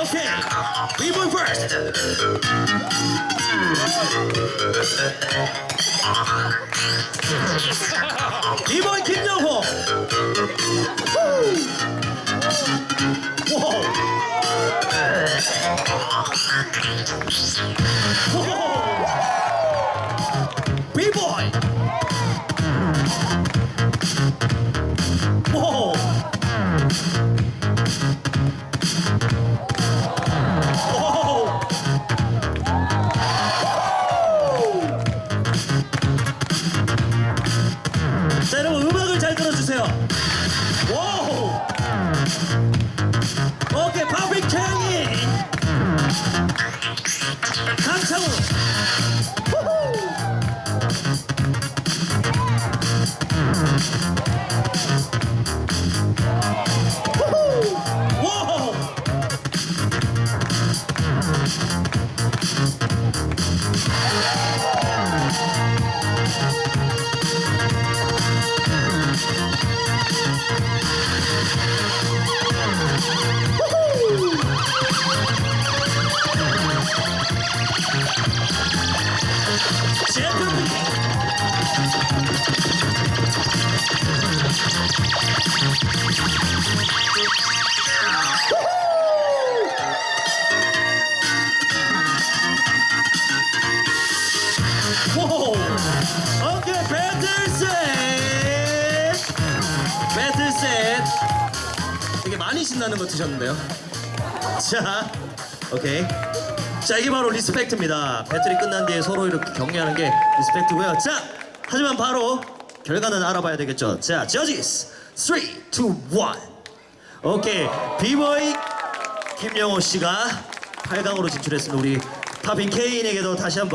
오케이 비보이 퍼스트 비보이 김정호 후. 와 자 여러분 음악을 잘 들어주세요. 와우. 오케이 캔이 강창우. 오. 오케이 배틀셋. 배틀셋. 되게 많이 신나는 거 드셨는데요. 자, 오케이. 자, 이게 바로 리스펙트입니다. 배틀이 끝난 뒤에 서로 이렇게 격려하는 게 리스펙트고요. 자, 하지만 바로 결과는 알아봐야 되겠죠. 자, 저지스 3, 2, 1. 오케이. 비보이 김영호 씨가 8강으로 진출했습니다. 우리 파빈 케인에게도 다시 한번